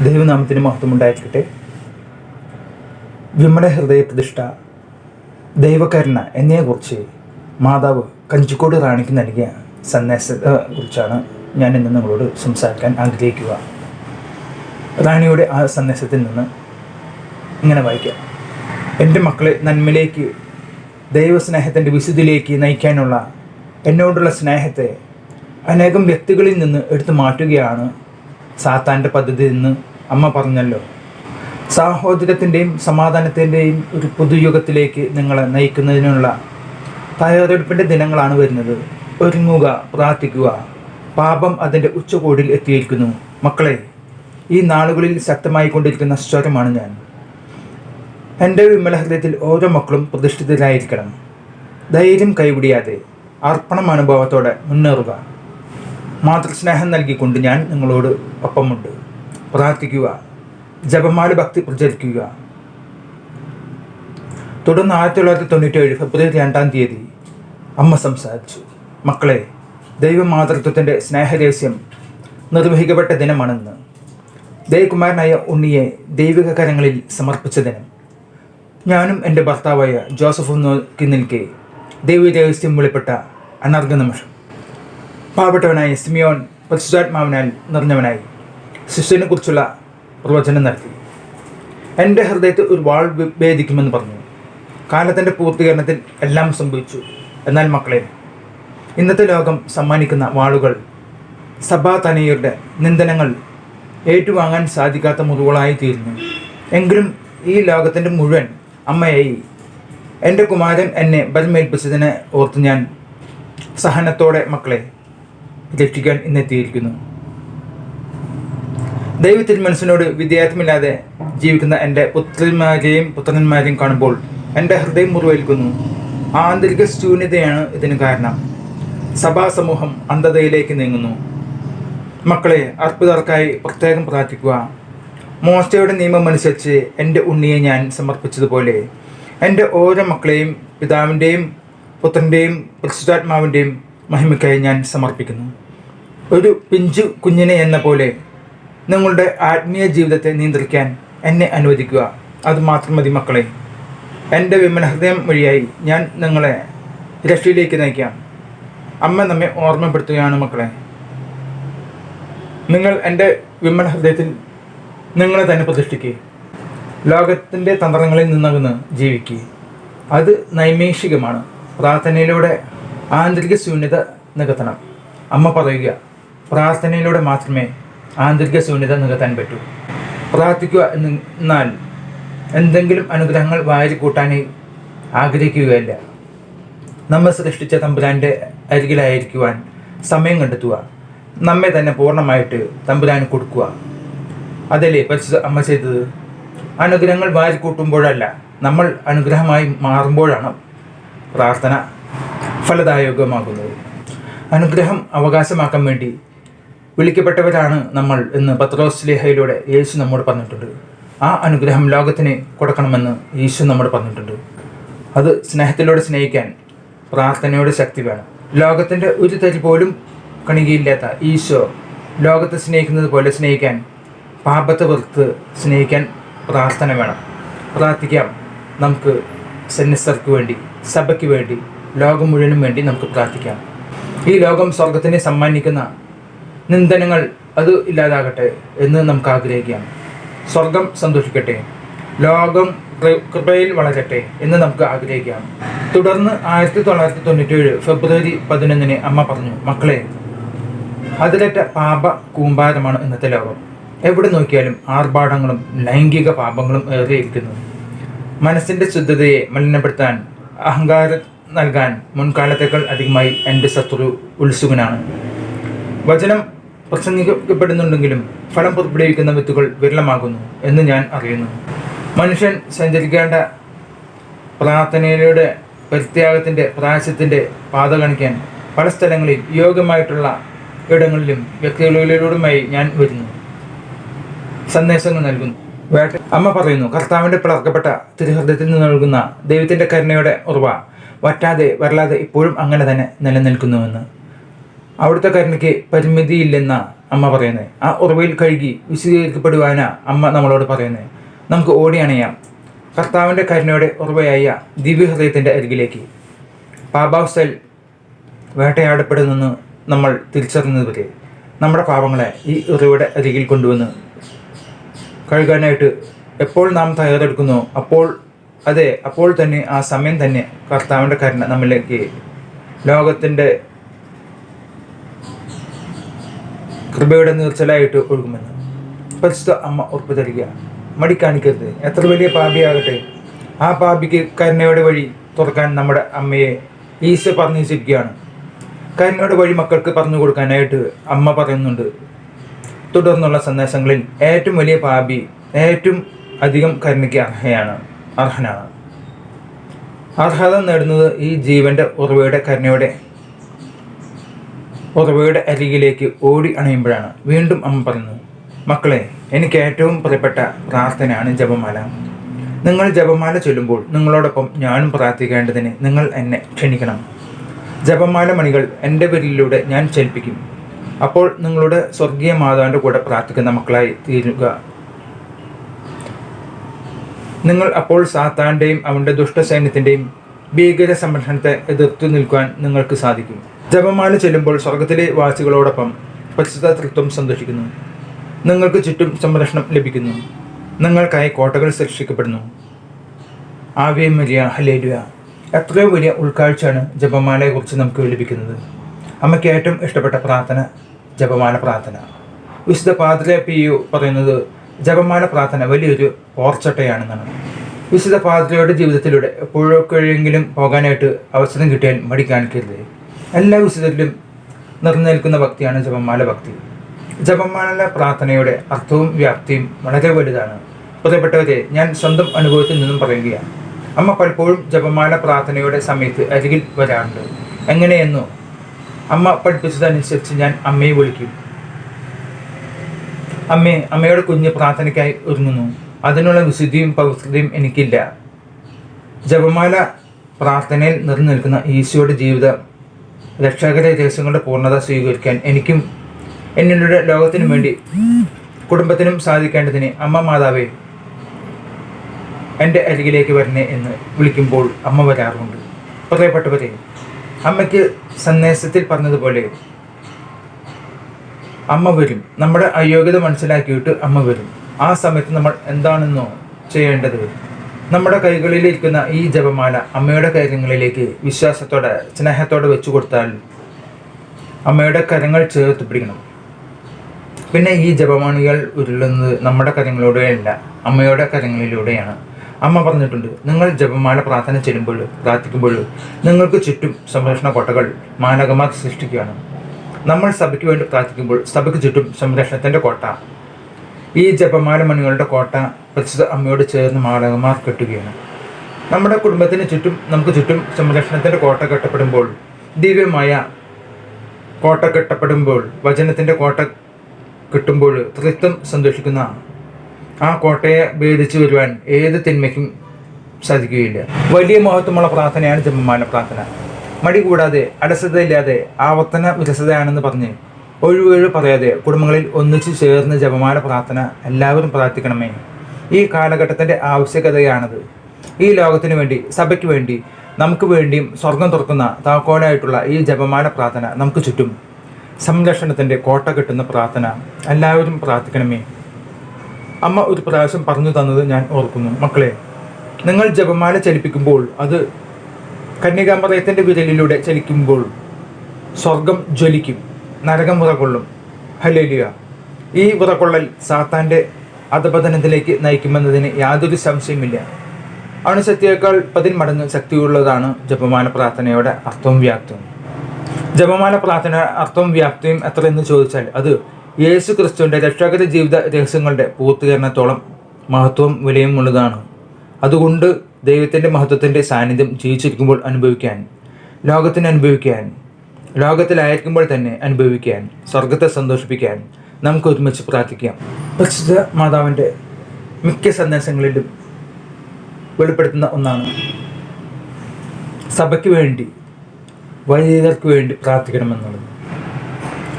ദൈവനാമത്തിന് മഹത്വമുണ്ടായിരിക്കട്ടെ. വിമല ഹൃദയ പ്രതിഷ്ഠ ദൈവകരുണ എന്നതിനെക്കുറിച്ച് മാതാവ് കഞ്ചിക്കോട് റാണിക്ക് നൽകിയ സന്ദേശത്തെ കുറിച്ചാണ് ഞാൻ ഇന്ന് നിങ്ങളോട് സംസാരിക്കാൻ ആഗ്രഹിക്കുക. റാണിയുടെ ആ സന്ദേശത്തിൽ നിന്ന് ഇങ്ങനെ വായിക്കാം. എന്റെ മക്കളെ നന്മയിലേക്ക് ദൈവസ്നേഹത്തിന്റെ വിശുദ്ധിയിലേക്ക് നയിക്കാനുള്ള എന്നോടുള്ള സ്നേഹത്തെ അനേകം വ്യക്തികളിൽ നിന്ന് എടുത്തു മാറ്റുകയാണ് സാത്താന്റെ പദ്ധതി എന്ന് അമ്മ പറഞ്ഞല്ലോ. സാഹോദര്യത്തിന്റെയും സമാധാനത്തിന്റെയും ഒരു പുതുയുഗത്തിലേക്ക് നിങ്ങളെ നയിക്കുന്നതിനുള്ള തയ്യാറെടുപ്പിന്റെ ദിനങ്ങളാണ് വരുന്നത്. ഒരുങ്ങുക പ്രാർത്ഥിക്കുക. പാപം അതിന്റെ ഉച്ചകോടിയിൽ എത്തിയിരിക്കുന്നു. മക്കളെ ഈ നാളുകളിൽ ശക്തമായി കൊണ്ടിരിക്കുന്ന സ്വരമാണ് ഞാൻ. എന്റെ വിമല ഹൃദയത്തിൽ ഓരോ മക്കളും പ്രതിഷ്ഠിതരായിരിക്കണം. ധൈര്യം കൈവിടിയാതെ അർപ്പണ മനോഭാവത്തോടെ മുന്നേറുക. മാതൃസ്നേഹം നൽകിക്കൊണ്ട് ഞാൻ നിങ്ങളോട് ഒപ്പമുണ്ട്. പ്രാർത്ഥിക്കുക. ജപമാല ഭക്തി പ്രചരിക്കുക തുടർന്ന് ആയിരത്തി തൊള്ളായിരത്തി തൊണ്ണൂറ്റേഴ് ഫെബ്രുവരി രണ്ടാം തീയതി അമ്മ സംസാരിച്ചു. മക്കളെ ദൈവമാതൃത്വത്തിന്റെ സ്നേഹരഹസ്യം നിർവഹിക്കപ്പെട്ട ദിനമാണെന്ന്. ദേവകുമാരനായ ഉണ്ണിയെ ദൈവിക കരങ്ങളിൽ സമർപ്പിച്ച ദിനം. ഞാനും എന്റെ ഭർത്താവായ ജോസഫും നോക്കി നിൽക്കെ ദൈവരഹസ്യം വെളിപ്പെട്ട അനർഘ നിമിഷം പാവപ്പെട്ടവനായ സിമിയോൻ പരിശുദ്ധാത്മാവിനാൽ നിറഞ്ഞവനായി ശിഷ്യനെ കുറിച്ചുള്ള പ്രവചനം നടത്തി. എന്റെ ഹൃദയത്തിൽ ഒരു വാൾ ഭേദിക്കുമെന്ന് പറഞ്ഞു. കാലത്തിന്റെ പൂർത്തീകരണത്തിൽ എല്ലാം സംഭവിച്ചു. എന്നാൽ മക്കളെ ഇന്നത്തെ ലോകം സമ്മാനിക്കുന്ന വാളുകൾ സഭാ തനയരുടെ നിന്ദനങ്ങൾ ഏറ്റുവാങ്ങാൻ സാധിക്കാത്ത മുറിവുകളായി തീരുന്നു എങ്കിലും ഈ ലോകത്തിന്റെ മുഴുവൻ അമ്മയായി എന്റെ കുമാരൻ എന്നെ ബലമേൽപ്പിച്ചതിനെ ഓർത്ത് ഞാൻ സഹനത്തോടെ മക്കളെ രക്ഷിക്കാൻ ഇന്നെത്തിയിരിക്കുന്നു. ദൈവത്തിൽ മനസ്സിനോട് വിദ്യാർത്ഥമില്ലാതെ ജീവിക്കുന്ന എന്റെ പുത്രന്മാരെയും പുത്രന്മാരെയും കാണുമ്പോൾ എന്റെ ഹൃദയം മുറിവേൽക്കുന്നു. ആന്തരിക ശൂന്യതയാണ് ഇതിന് കാരണം. സഭാസമൂഹം അന്ധതയിലേക്ക് നീങ്ങുന്നു. മക്കളെ അർപ്പിതർക്കായി പ്രത്യേകം പ്രാർത്ഥിക്കുക. മോശയുടെ നിയമം അനുസരിച്ച് എന്റെ ഉണ്ണിയെ ഞാൻ സമർപ്പിച്ചതുപോലെ എന്റെ ഓരോ മക്കളെയും പിതാവിന്റെയും പുത്രന്റെയും പരിശുദ്ധാത്മാവിന്റെയും മഹിമയ്ക്കായി ഞാൻ സമർപ്പിക്കുന്നു. ഒരു പിഞ്ചു കുഞ്ഞിനെ എന്ന പോലെ നിങ്ങളുടെ ആത്മീയ ജീവിതത്തെ നിയന്ത്രിക്കാൻ എന്നെ അനുവദിക്കുക. അത് മാത്രം മതി മക്കളെ. എന്റെ വിമനഹൃദയം വഴിയായി ഞാൻ നിങ്ങളെ രക്ഷയിലേക്ക് നയിക്കാം. അമ്മ നമ്മെ ഓർമ്മപ്പെടുത്തുകയാണ് മക്കളെ. നിങ്ങൾ എന്റെ വിമല ഹൃദയത്തിൽ നിങ്ങളെ തന്നെ പ്രതിഷ്ഠിക്കുക ലോകത്തിന്റെ തന്ത്രങ്ങളിൽ നിന്നകന്ന് ജീവിക്കുക അത് നൈമേഷികമാണ്. പ്രാർത്ഥനയിലൂടെ ആന്തരിക ശൂന്യത നികത്തണം. അമ്മ പറയുക പ്രാർത്ഥനയിലൂടെ മാത്രമേ ആന്തരിക ശൂന്യത നികത്താൻ പറ്റൂ. പ്രാർത്ഥിക്കുക എന്ന് എന്നാൽ എന്തെങ്കിലും അനുഗ്രഹങ്ങൾ വാരി കൂട്ടാനായി ആഗ്രഹിക്കുകയല്ല. നമ്മെ സൃഷ്ടിച്ച തമ്പുരാന്റെ അരികിലായിരിക്കുവാൻ സമയം കണ്ടെത്തുക. നമ്മെ തന്നെ പൂർണമായിട്ട് തമ്പുരാന് കൊടുക്കുക. അതല്ലേ പരിശുദ്ധ അമ്മ ചെയ്തത്? അനുഗ്രഹങ്ങൾ വാരി കൂട്ടുമ്പോഴല്ല നമ്മൾ അനുഗ്രഹമായി മാറുമ്പോഴാണ് പ്രാർത്ഥന ഫലദായകമാകുന്നത് അനുഗ്രഹം അവകാശമാക്കാൻ വേണ്ടി വിളിക്കപ്പെട്ടവരാണ് നമ്മൾ എന്ന് പത്രോസ് ലേഹയിലൂടെ യേശു നമ്മോട് പറഞ്ഞിട്ടുണ്ട്. ആ അനുഗ്രഹം ലോകത്തിന് കൊടുക്കണമെന്ന് യേശു നമ്മോട് പറഞ്ഞിട്ടുണ്ട്. അത് സ്നേഹത്തിലൂടെ സ്നേഹിക്കാൻ പ്രാർത്ഥനയുടെ ശക്തി വേണം. ലോകത്തിന്റെ ഒരു തരി പോലും കണികയില്ലാത്ത ഈശോ ലോകത്തെ സ്നേഹിക്കുന്നത് പോലെ സ്നേഹിക്കാൻ പാപത്തെ വെറുത്ത് സ്നേഹിക്കാൻ പ്രാർത്ഥന വേണം. പ്രാർത്ഥിക്കാം. നമുക്ക് സന്യസ്തർക്ക് വേണ്ടി സഭയ്ക്ക് വേണ്ടി ലോകം മുഴുവനും വേണ്ടി നമുക്ക് പ്രാർത്ഥിക്കാം. ഈ ലോകം സ്വർഗത്തിനെ സമ്മാനിക്കുന്ന നിന്ദനങ്ങൾ അത് ഇല്ലാതാകട്ടെ എന്ന് നമുക്ക് ആഗ്രഹിക്കാം. സ്വർഗം സന്തോഷിക്കട്ടെ. ലോകം കൃപയിൽ വളരട്ടെ എന്ന് നമുക്ക് ആഗ്രഹിക്കാം. തുടർന്ന് ആയിരത്തി തൊള്ളായിരത്തി തൊണ്ണൂറ്റേഴ് ഫെബ്രുവരി പതിനൊന്നിന് അമ്മ പറഞ്ഞു മക്കളെ അതിലേറ്റ പാപ കൂമ്പാരമാണ് ഇന്നത്തെ ലോകം. എവിടെ നോക്കിയാലും ആർഭാടങ്ങളും ലൈംഗിക പാപങ്ങളും ഏറിയിരിക്കുന്നു. മനസ്സിന്റെ ശുദ്ധതയെ മലിനപ്പെടുത്താൻ അഹങ്കാരം നൽകാൻ മുൻകാലത്തേക്കാൾ അധികമായി എന്റെ ശത്രു ഉത്സുകനാണ്. വചനം പ്രസംഗിക്കപ്പെടുന്നുണ്ടെങ്കിലും ഫലം പുറപ്പെടുവിക്കുന്ന വിത്തുകൾ വിരളമാകുന്നു എന്ന് ഞാൻ അറിയുന്നു. മനുഷ്യൻ സഞ്ചരിക്കേണ്ട പ്രാർത്ഥനയുടെ പരിത്യാഗത്തിന്റെ പ്രായശ്യത്തിന്റെ പാത കാണിക്കാൻ പല സ്ഥലങ്ങളിൽ യോഗ്യമായിട്ടുള്ള ഇടങ്ങളിലും വ്യക്തികളിലൂടെയുമായി ഞാൻ വരുന്നു. സന്ദേശങ്ങൾ നൽകുന്നു. അമ്മ പറയുന്നു കർത്താവിന്റെ പിളർക്കപ്പെട്ട തിരുഹൃദയത്തിൽ നിന്ന് നൽകുന്ന ദൈവത്തിന്റെ കരുണയുടെ ഉറവ വറ്റാതെ വരലാതെ ഇപ്പോഴും അങ്ങനെ തന്നെ നിലനിൽക്കുന്നുവെന്ന്. അവിടുത്തെ കരുണയ്ക്ക് പരിമിതിയില്ലെന്ന അമ്മ പറയുന്നത് ആ ഉറവയിൽ കഴുകി വിശദീകരിക്കപ്പെടുവാനാ അമ്മ നമ്മളോട് പറയുന്നത് നമുക്ക് ഓടി അണയാം. കർത്താവിന്റെ കരുണയുടെ ഉറവയായ ദിവ്യഹൃദയത്തിന്റെ അരികിലേക്ക്. പാപാവസ്ഥയിൽ വേട്ടയാടപ്പെടുന്നെന്ന് നമ്മൾ തിരിച്ചറിഞ്ഞതുവരെ നമ്മുടെ പാപങ്ങളെ ഈ ഉറവയുടെ അരികിൽ കൊണ്ടുവന്ന് കഴുകാനായിട്ട് എപ്പോൾ നാം തയ്യാറെടുക്കുന്നു അപ്പോൾ അതെ അപ്പോൾ തന്നെ ആ സമയം തന്നെ കർത്താവിന്റെ കരുണ നമ്മളിലേക്ക് ലോകത്തിന്റെ കൃപയുടെ നീർച്ചലായിട്ട് ഒഴുകുമെന്ന്. പരിശുദ്ധ അമ്മ ഉറപ്പ് തരിക. മടിക്കാണിക്കരുത് എത്ര വലിയ പാപിയാകട്ടെ. ആ പാപിക്ക് കരുണയുടെ വഴി തുറക്കാൻ നമ്മുടെ അമ്മയെ ഈശോ പറഞ്ഞു വെച്ചിരിക്കുകയാണ് കരുണയുടെ വഴി മക്കൾക്ക് പറഞ്ഞു കൊടുക്കാനായിട്ട് അമ്മ പറയുന്നുണ്ട്. തുടർന്നുള്ള സന്ദേശങ്ങളിൽ ഏറ്റവും വലിയ പാപി ഏറ്റവും അധികം കരുണയ്ക്ക് അർഹയാണ്. അർഹനാണ് അർഹത നേടുന്നത് ഈ ജീവന്റെ ഉറവയുടെ കരുണയുടെ. ഉറവയുടെ അരികിലേക്ക് ഓടി അണയുമ്പോഴാണ് വീണ്ടും അമ്മ പറഞ്ഞു മക്കളെ എനിക്ക് ഏറ്റവും പ്രിയപ്പെട്ട പ്രാർത്ഥനയാണ് ജപമാല. നിങ്ങൾ ജപമാല ചൊല്ലുമ്പോൾ നിങ്ങളോടൊപ്പം ഞാനും പ്രാർത്ഥിക്കേണ്ടതിന് നിങ്ങൾ എന്നെ ക്ഷണിക്കണം. ജപമാല മണികൾ എന്റെ വിരലിലൂടെ ഞാൻ ചലിപ്പിക്കും. അപ്പോൾ നിങ്ങളുടെ സ്വർഗീയ മാതാവിന്റെ കൂടെ പ്രാർത്ഥിക്കുന്ന മക്കളായി തീരുക. നിങ്ങൾ അപ്പോൾ സാത്താന്റെയും അവന്റെ ദുഷ്ടസൈന്യത്തിന്റെയും ഭീകര സംരക്ഷണത്തെ എതിർത്തു നിൽക്കുവാൻ നിങ്ങൾക്ക് സാധിക്കും. ജപമാല ചെല്ലുമ്പോൾ സ്വർഗത്തിലെ വാസികളോടൊപ്പം പശ്ചാത്തലത്വം സന്തോഷിക്കുന്നു. നിങ്ങൾക്ക് ചുറ്റും സംരക്ഷണം ലഭിക്കുന്നു. നിങ്ങൾക്കായി കോട്ടകൾ സൃഷ്ടിക്കപ്പെടുന്നു. ആവേ മരിയ ഹലേലുയ എത്രയോ വലിയ ഉൾക്കാഴ്ചയാണ് ജപമാലയെക്കുറിച്ച് നമുക്ക് ലഭിക്കുന്നത്. അമ്മയ്ക്ക് ഏറ്റവും ഇഷ്ടപ്പെട്ട പ്രാർത്ഥന ജപമാല പ്രാർത്ഥന. വിശുദ്ധ പാതിര പി യു പറയുന്നത് ജപമാല പ്രാർത്ഥന വലിയൊരു ഓർച്ചട്ടയാണെന്നാണ്. വിശുദ്ധ പാദ്രയുടെ ജീവിതത്തിലൂടെ എപ്പോഴൊക്കെയെങ്കിലും പോകാനായിട്ട് അവസരം കിട്ടിയാൽ മടി കാണിക്കരുത് എല്ലാ വിശുദ്ധരിലും നിറഞ്ഞു നിൽക്കുന്ന ഭക്തിയാണ് ജപമാല ഭക്തി. ജപമാല പ്രാർത്ഥനയുടെ അർത്ഥവും വ്യാപ്തിയും വളരെ വലുതാണ്. പ്രിയപ്പെട്ടവരെ ഞാൻ സ്വന്തം അനുഭവത്തിൽ നിന്നും പറയുകയാണ്. അമ്മ പലപ്പോഴും ജപമാല പ്രാർത്ഥനയുടെ സമയത്ത് അരികിൽ വരാറുണ്ട്. എങ്ങനെയെന്നോ അമ്മ പഠിപ്പിച്ചതനുസരിച്ച് ഞാൻ അമ്മയെ വിളിക്കും. അമ്മേ അമ്മയുടെ കുഞ്ഞ് പ്രാർത്ഥനയ്ക്കായി ഒരുങ്ങുന്നു. അതിനുള്ള വിശുദ്ധിയും പവിത്രതയും എനിക്കില്ല. ജപമാല പ്രാർത്ഥനയിൽ നിറഞ്ഞു നിൽക്കുന്ന ഈശോയുടെ ജീവിതം രക്ഷാകര ദേശങ്ങളുടെ പൂർണത സ്വീകരിക്കാൻ എനിക്കും എന്നിലൂടെ ലോകത്തിനും വേണ്ടി കുടുംബത്തിനും സാധിക്കേണ്ടതിന് അമ്മ മാതാവേ എന്റെ അരികിലേക്ക് വരണേ എന്ന് വിളിക്കുമ്പോൾ അമ്മ വരാറുണ്ട്. പ്രിയപ്പെട്ടവരെ അമ്മയ്ക്ക് സന്ദേശത്തിൽ പറഞ്ഞതുപോലെ അമ്മ വരും. നമ്മുടെ അയോഗ്യത മനസ്സിലാക്കിയിട്ട് അമ്മ വരും. ആ സമയത്ത് നമ്മൾ എന്താണെന്നോ ചെയ്യേണ്ടത് നമ്മുടെ കൈകളിലിരിക്കുന്ന ഈ ജപമാല അമ്മയുടെ കാര്യങ്ങളിലേക്ക് വിശ്വാസത്തോടെ സ്നേഹത്തോടെ വെച്ചു കൊടുത്താൽ അമ്മയുടെ കരങ്ങൾ ചേർത്ത് പിടിക്കണം. പിന്നെ ഈ ജപമാണികൾ ഉരുളുന്നത് നമ്മുടെ കരങ്ങളിലൂടെയല്ല അമ്മയുടെ കരങ്ങളിലൂടെയാണ്. അമ്മ പറഞ്ഞിട്ടുണ്ട് നിങ്ങൾ ജപമാല പ്രാർത്ഥന ചെല്ലുമ്പോൾ പ്രാർത്ഥിക്കുമ്പോൾ നിങ്ങൾക്ക് ചുറ്റും സംരക്ഷണ കോട്ടകൾ മാനകമാർ സൃഷ്ടിക്കുകയാണ്. നമ്മൾ സഭയ്ക്ക് വേണ്ടി പ്രാർത്ഥിക്കുമ്പോൾ സഭയ്ക്ക് ചുറ്റും സംരക്ഷണത്തിന്റെ കോട്ട. ഈ ജപമാല മണികളുടെ കോട്ട പരിശുദ്ധ അമ്മയോട് ചേർന്ന് മാലകമാർ കെട്ടുകയാണ്. നമ്മുടെ കുടുംബത്തിന് ചുറ്റും നമുക്ക് ചുറ്റും സംരക്ഷണത്തിന്റെ കോട്ട കെട്ടപ്പെടുമ്പോൾ ദിവ്യമായ കോട്ട കെട്ടപ്പെടുമ്പോൾ വചനത്തിന്റെ കോട്ട കിട്ടുമ്പോൾ തൃത്വം സന്തോഷിക്കുന്ന ആ കോട്ടയെ ഭേദിച്ചു വരുവാൻ ഏത് തിന്മയ്ക്കും സാധിക്കുകയില്ല. വലിയ മഹത്വമുള്ള പ്രാർത്ഥനയാണ് ജപമാല പ്രാർത്ഥന. മടി കൂടാതെ അലസതയില്ലാതെ ആവർത്തന വിരസതയാണെന്ന് പറഞ്ഞ് ഒഴിവൊഴിവ് പറയാതെ കുടുംബങ്ങളിൽ ഒന്നിച്ചു ചേർന്ന് ജപമാല പ്രാർത്ഥന എല്ലാവരും പ്രാർത്ഥിക്കണമേ. ഈ കാലഘട്ടത്തിന്റെ ആവശ്യകതയാണത്. ഈ ലോകത്തിനു വേണ്ടി സഭയ്ക്ക് വേണ്ടി നമുക്ക് വേണ്ടിയും സ്വർഗം തുറക്കുന്ന താക്കോലായിട്ടുള്ള ഈ ജപമാല പ്രാർത്ഥന നമുക്ക് ചുറ്റും. സംരക്ഷണത്തിന്റെ കോട്ട കിട്ടുന്ന പ്രാർത്ഥന എല്ലാവരും പ്രാർത്ഥിക്കണമേ. അമ്മ ഒരു പ്രാവശ്യം പറഞ്ഞു തന്നത് ഞാൻ ഓർക്കുന്നു. മക്കളെ നിങ്ങൾ ജപമാല ചലിപ്പിക്കുമ്പോൾ അത് കന്യകാമറയത്തിന്റെ വിരലിലൂടെ ചലിക്കുമ്പോൾ സ്വർഗം ജ്വലിക്കും നരകം വിറകൊള്ളും. ഹലേലിയ ഈ വിറകൊള്ളൽ സാത്താന്റെ അധപതനത്തിലേക്ക് നയിക്കുമെന്നതിന് യാതൊരു സംശയമില്ല അണുശക്തിയേക്കാൾ പതിന്മടങ്ങ് ശക്തിയുള്ളതാണ് ജപമാന പ്രാർത്ഥനയുടെ അർത്ഥവും വ്യാപ്തവും ജപമാന പ്രാർത്ഥന അർത്ഥവും വ്യാപ്തിയും എത്ര എന്ന് ചോദിച്ചാൽ അത് യേശു ക്രിസ്തുവിന്റെ രക്ഷാകര ജീവിത രഹസ്യങ്ങളുടെ പൂർത്തീകരണത്തോളം മഹത്വം വിലയും ഉള്ളതാണ് അതുകൊണ്ട് ദൈവത്തിന്റെ മഹത്വത്തിന്റെ സാന്നിധ്യം ജീവിച്ചിരിക്കുമ്പോൾ അനുഭവിക്കാൻ ലോകത്തിന് അനുഭവിക്കാൻ ലോകത്തിലായിരിക്കുമ്പോൾ തന്നെ അനുഭവിക്കാൻ സ്വർഗത്തെ സന്തോഷിപ്പിക്കാൻ നമുക്ക് ഒരുമിച്ച് പ്രാർത്ഥിക്കാം. പ്രസിദ്ധ മാതാവിന്റെ മിക്ക സന്ദേശങ്ങളിലും വെളിപ്പെടുത്തുന്ന ഒന്നാണ്. സഭയ്ക്ക് വേണ്ടി വൈദികർക്ക് വേണ്ടി പ്രാർത്ഥിക്കണമെന്നുള്ളത്.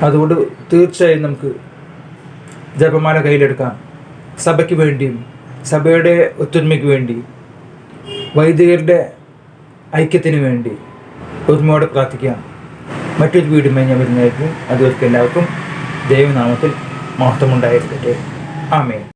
അതുകൊണ്ട് തീർച്ചയായും നമുക്ക് ജപമാല കയ്യിലെടുക്കാം. സഭയ്ക്ക് വേണ്ടിയും സഭയുടെ ഒത്തൊരുമയ്ക്ക് വേണ്ടി വൈദികരുടെ ഐക്യത്തിന് വേണ്ടി ഒരുമയോട് പ്രാർത്ഥിക്കാം മറ്റൊരു വീടുമായി ഞാൻ വരുന്നതായിരിക്കും. അതുവർക്ക് എല്ലാവർക്കും ദൈവനാമത്തിൽ മഹത്വമുണ്ടായിരിക്കട്ടെ. ആമേൻ.